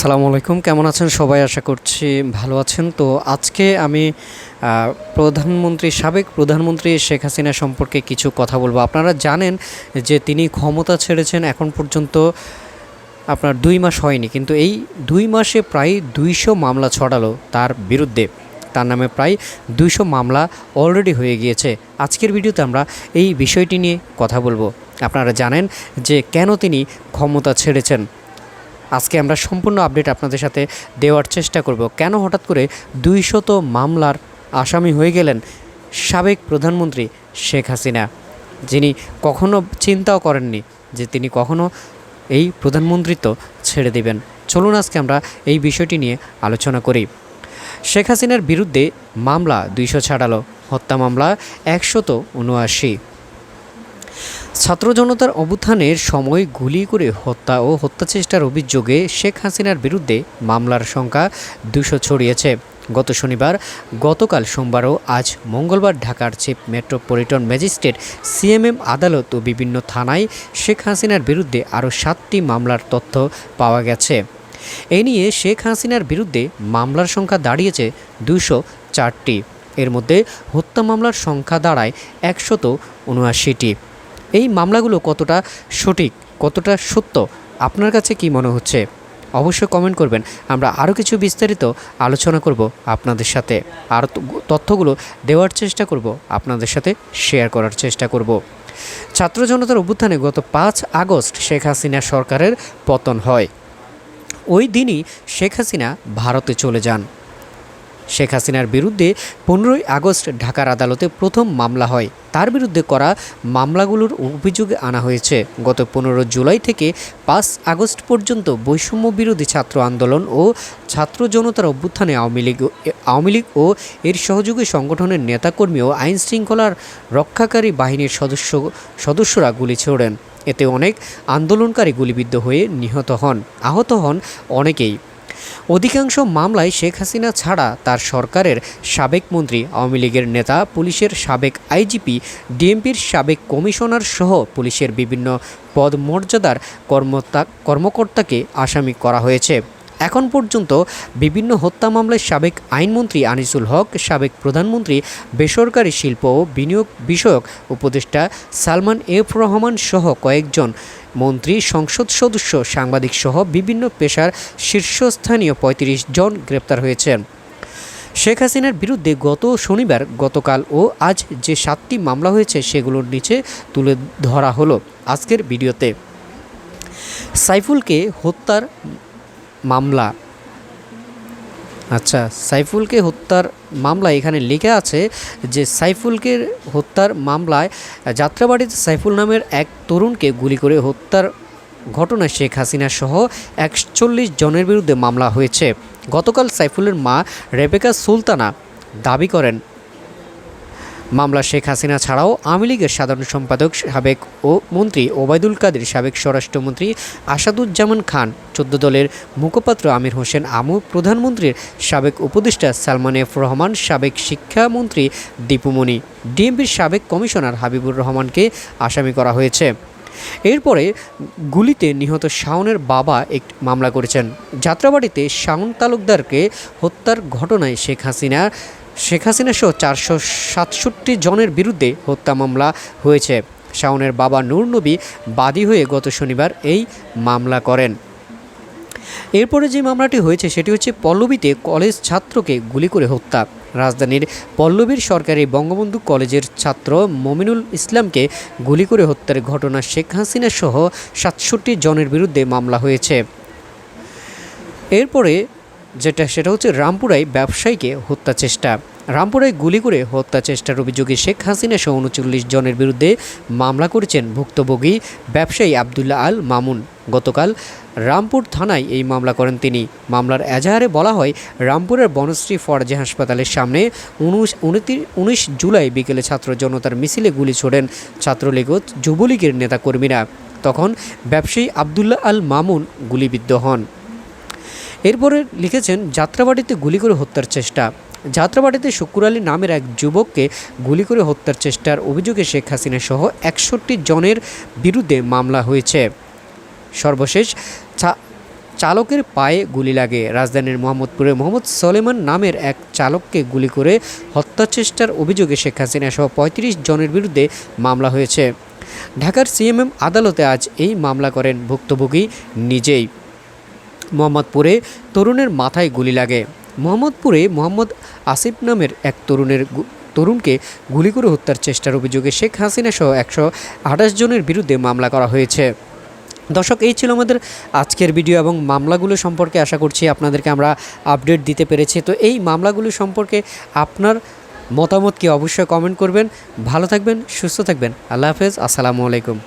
আসসালামু আলাইকুম। কেমন আছেন? সবাই আশা করছি ভালো আছেন। তো আজকে আমি প্রধানমন্ত্রী, সাবেক প্রধানমন্ত্রী শেখ হাসিনা সম্পর্কে কিছু কথা বলব। আপনারা জানেন যে তিনি ক্ষমতা ছেড়েছেন, এখন পর্যন্ত আপনার দুই মাস হয়নি। কিন্তু এই দুই মাসে প্রায় দুইশো মামলা ছড়ালো তার বিরুদ্ধে। তার নামে প্রায় দুইশো মামলা অলরেডি হয়ে গিয়েছে। আজকের ভিডিওতে আমরা এই বিষয়টি নিয়ে কথা বলব। আপনারা জানেন যে কেন তিনি ক্ষমতা ছেড়েছেন? আজকে আমরা সম্পূর্ণ আপডেট আপনাদের সাথে দেওয়ার চেষ্টা করব। কেন হঠাৎ করে দুইশত মামলার আসামি হয়ে গেলেন সাবেক প্রধানমন্ত্রী শেখ হাসিনা, যিনি কখনো চিন্তাও করেননি যে তিনি কখনো এই প্রধানমন্ত্রিত্ব ছেড়ে দিবেন। চলুন আজকে আমরা এই বিষয়টি নিয়ে আলোচনা করি। শেখ হাসিনার বিরুদ্ধে মামলা দুইশো ছাড়ালো, হত্যা মামলা একশত উনআশি। ছাত্র জনতার অভ্যুত্থানের সময় গুলি করে হত্যা ও হত্যাচেষ্টার অভিযোগে শেখ হাসিনার বিরুদ্ধে মামলার সংখ্যা দুশো ছড়িয়েছে। গত শনিবার, গতকাল সোমবার ও আজ মঙ্গলবার ঢাকার চিফ মেট্রোপলিটন ম্যাজিস্ট্রেট সিএমএম আদালত ও বিভিন্ন থানায় শেখ হাসিনার বিরুদ্ধে আরও সাতটি মামলার তথ্য পাওয়া গেছে। এ নিয়ে শেখ হাসিনার বিরুদ্ধে মামলার সংখ্যা দাঁড়িয়েছে দুশো চারটি। এর মধ্যে হত্যা মামলার সংখ্যা দাঁড়ায় একশত উনআশিটি। এই মামলাগুলো কতটা সঠিক, কতটা সত্য, আপনার কাছে কি মনে হচ্ছে? অবশ্যই কমেন্ট করবেন। আমরা আরও কিছু বিস্তারিত আলোচনা করব আপনাদের সাথে। আর তথ্যগুলো দেওয়ার চেষ্টা করব, আপনাদের সাথে শেয়ার করার চেষ্টা করব। ছাত্র জনতার অভ্যুত্থানে গত পাঁচ আগস্ট শেখ হাসিনা সরকারের পতন হয়। ওই দিনই শেখ হাসিনা ভারতে চলে যান। শেখ হাসিনার বিরুদ্ধে পনেরোই আগস্ট ঢাকার আদালতে প্রথম মামলা হয়। তার বিরুদ্ধে করা মামলাগুলোর অভিযোগে আনা হয়েছে। গত পনেরো জুলাই থেকে পাঁচ আগস্ট পর্যন্ত বৈষম্য বিরোধী ছাত্র আন্দোলন ও ছাত্র জনতার অভ্যুত্থানে আওয়ামী লীগ আওয়ামী লীগ ও এর সহযোগী সংগঠনের নেতাকর্মী ও আইন শৃঙ্খলার রক্ষাকারী বাহিনীর সদস্য, সদস্যরা গুলি ছোড়েন। এতে অনেক আন্দোলনকারী গুলিবিদ্ধ হয়ে নিহত হন। আহত হন অনেকেই। অধিকাংশ মামলায় শেখ হাসিনা ছাড়া তার সরকারের সাবেক মন্ত্রী, আওয়ামী লীগের নেতা, পুলিশের সাবেক আইজিপি, ডিএমপির সাবেক কমিশনার সহ পুলিশের বিভিন্ন পদমর্যাদার কর্মকর্তাকে আসামি করা হয়েছে। এখন পর্যন্ত বিভিন্ন হত্যা মামলায় সাবেক আইনমন্ত্রী আনিসুল হক, সাবেক প্রধানমন্ত্রী বেসরকারি শিল্প ও বিনিয়োগ বিষয়ক উপদেষ্টা সালমান এফ রহমান সহ কয়েকজন মন্ত্রী, সংসদ সদস্য, সাংবাদিক সহ বিভিন্ন পেশার শীর্ষস্থানীয় পঁয়ত্রিশ জন গ্রেপ্তার হয়েছেন শেখ হাসিনার বিরুদ্ধে গত শনিবার গতকাল ও আজ যে সাতটি মামলা হয়েছে সেগুলোর নিচে তুলে ধরা হলো আজকের ভিডিওতে। সাইফুলকে হত্যার মামলা। আচ্ছা সাইফুলকে হত্যার মামলা এখানে লেখা আছে যে সাইফুলকে হত্যার মামলায় যাত্রাবাড়িতে সাইফুল নামের এক তরুণকে গুলি করে হত্যার ঘটনায় শেখ হাসিনা সহ একচল্লিশ জনের বিরুদ্ধে মামলা হয়েছে। গতকাল সাইফুলের মা রেবেকা সুলতানা দাবি করেন মামলা শেখ হাসিনা ছাড়াও আওয়ামী লীগের সাধারণ সম্পাদক, সাবেক ও মন্ত্রী ওবায়দুল কাদের, সাবেক স্বরাষ্ট্রমন্ত্রী আসাদুজ্জামান খান, চোদ্দ দলের মুখপাত্র আমির হোসেন আমু, প্রধানমন্ত্রীর সাবেক উপদেষ্টা সালমান এফ রহমান, সাবেক শিক্ষামন্ত্রী দীপুমণি ডিএমপির সাবেক কমিশনার হাবিবুর রহমানকে আসামি করা হয়েছে। এরপরে গুলিতে নিহত শাওনের বাবা এক মামলা করেছেন। যাত্রাবাড়িতে শাওন তালুকদারকে হত্যার ঘটনায় শেখ হাসিনা শেখ হাসিনা সহ চারশো সাতষট্টি জনের বিরুদ্ধে হত্যা মামলা হয়েছে। শাওনের বাবা নূর নবী বাদী হয়ে গত শনিবার এই মামলা করেন। এরপরে যে মামলাটি হয়েছে, সেটি হচ্ছে পল্লবীতে কলেজ ছাত্রকে গুলি করে হত্যা। রাজধানীর পল্লবীর সরকারি বঙ্গবন্ধু কলেজের ছাত্র মমিনুল ইসলামকে গুলি করে হত্যার ঘটনা শেখ হাসিনা সহ সাতষট্টি জনের বিরুদ্ধে মামলা হয়েছে। এরপরে যেটা, সেটা হচ্ছে রামপুরায় ব্যবসায়ীকে হত্যা চেষ্টা। রামপুরায় গুলি করে হত্যা চেষ্টার অভিযোগে শেখ হাসিনা সহ উনচল্লিশ জনের বিরুদ্ধে মামলা করেছেন ভুক্তভোগী ব্যবসায়ী আবদুল্লাহ আল মামুন। গতকাল রামপুর থানায় এই মামলা করেন তিনি। মামলার এজাহারে বলা হয়, রামপুরের বনশ্রী ফরাজি হাসপাতালের সামনে উনিশ উনিশ জুলাই বিকেলে ছাত্র জনতার মিছিলে গুলি ছোড়েন ছাত্রলীগ ও যুবলীগের নেতাকর্মীরা। তখন ব্যবসায়ী আবদুল্লাহ আল মামুন গুলিবিদ্ধ হন। এরপরে লিখেছেন, যাত্রাবাড়িতে গুলি করে হত্যার চেষ্টা। যাত্রাবাড়িতে শুকুর আলী নামের এক যুবককে গুলি করে হত্যার চেষ্টার অভিযোগে শেখ হাসিনা সহ একষট্টি জনের বিরুদ্ধে মামলা হয়েছে। সর্বশেষ চালকের পায়ে গুলি লাগে। রাজধানীর মোহাম্মদপুরে মোহাম্মদ সলেমান নামের এক চালককে গুলি করে হত্যা চেষ্টার অভিযোগে শেখ হাসিনা সহ পঁয়ত্রিশ জনের বিরুদ্ধে মামলা হয়েছে। ঢাকার সিএমএম আদালতে আজ এই মামলা করেন ভুক্তভোগী নিজেই। মোহাম্মদপুরে তরুণের মাথায় গুলি লাগে। মোহাম্মদপুরে মোহাম্মদ আসিফ নামের এক তরুণের তরুণকে গুলি করে হত্যার চেষ্টার অভিযোগে শেখ হাসিনা সহ একশো আঠাশ জনের বিরুদ্ধে মামলা করা হয়েছে। দর্শক, এই ছিল আমাদের আজকের ভিডিও এবং মামলাগুলো সম্পর্কে আশা করছি আপনাদেরকে আমরা আপডেট দিতে পেরেছি। তো এই মামলাগুলো সম্পর্কে আপনার মতামত কি অবশ্যই কমেন্ট করবেন। ভালো থাকবেন, সুস্থ থাকবেন। আল্লাহ হাফেজ, আসসালামু আলাইকুম।